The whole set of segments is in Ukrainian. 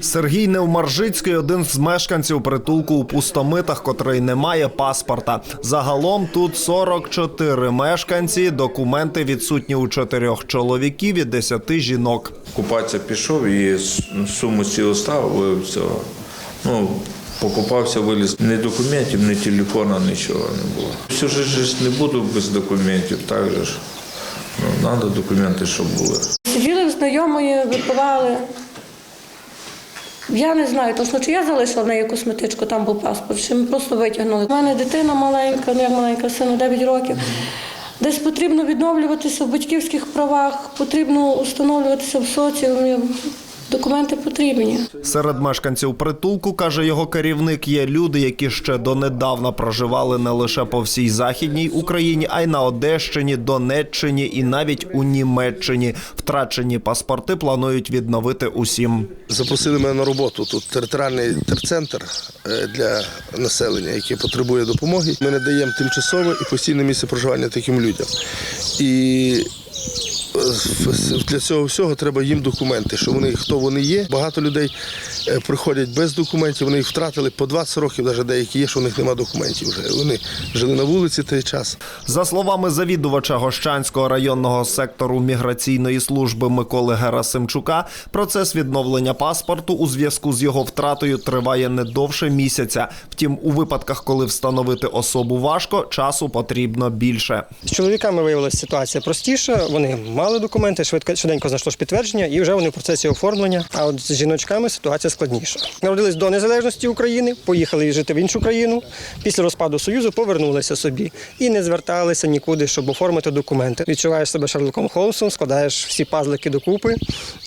Сергій Невмаржицький один з мешканців притулку у пустомитах, котрий не має паспорта. Загалом тут 44 мешканці. Документи відсутні у чотирьох чоловіків і 10 жінок. Купатися пішов і суму цілу став, вився. Ну, покупався, виліз. Ні документів, ні телефона, нічого не було. Всю життя ж не буду без документів, так же ж. Ну, треба документи, щоб були. Сиділи в знайомої, випивали. Я не знаю точно, чи я залишила в неї косметичку, там був паспорт, чи ми просто витягнули. У мене дитина маленька, не маленька, сину 9 років. Десь потрібно відновлюватися в батьківських правах, потрібно встановлюватися в соціумі. Документи потрібні. Серед мешканців притулку, каже його керівник, є люди, які ще донедавна проживали не лише по всій західній Україні, а й на Одещині, Донеччині і навіть у Німеччині. Втрачені паспорти планують відновити усім. Запросили мене на роботу. Тут територіальний терцентр е, для населення, яке потребує допомоги. Ми надаємо тимчасове і постійне місце проживання таким людям. І для цього всього треба їм документи, що вони хто вони є. Багато людей е, приходять без документів, вони їх втратили по 20 років, навіть деякі є, що у них немає документів. Вже вони жили на вулиці той час. За словами завідувача Гощанського районного сектору міграційної служби Миколи Герасимчука, процес відновлення паспорту у зв'язку з його втратою триває не довше місяця. Втім, у випадках, коли встановити особу важко, часу потрібно більше. З чоловіками виявилася ситуація простіша. Вони мали документи, швидко швиденько знайшло підтвердження, і вже вони в процесі оформлення. А от з жіночками ситуація складніша. Народились до незалежності України, поїхали жити в іншу країну. Після розпаду союзу повернулися собі і не зверталися нікуди, щоб оформити документи. Відчуваєш себе Шерлоком Холмсом, складаєш всі пазлики докупи,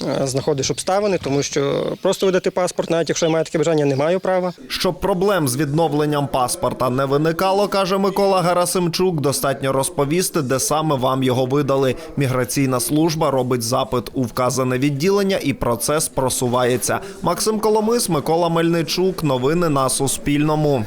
е, знаходиш обставини, тому що просто видати паспорт, навіть якщо я маю таке бажання, не маю права. Щоб проблем з відновленням паспорта не виникало, каже Микола Герасимчук, достатньо розповісти, де саме вам його видали. Міграційна служба робить запит у вказане відділення, і процес просувається. Максим Коломис, Микола Мельничук. Новини на Суспільному.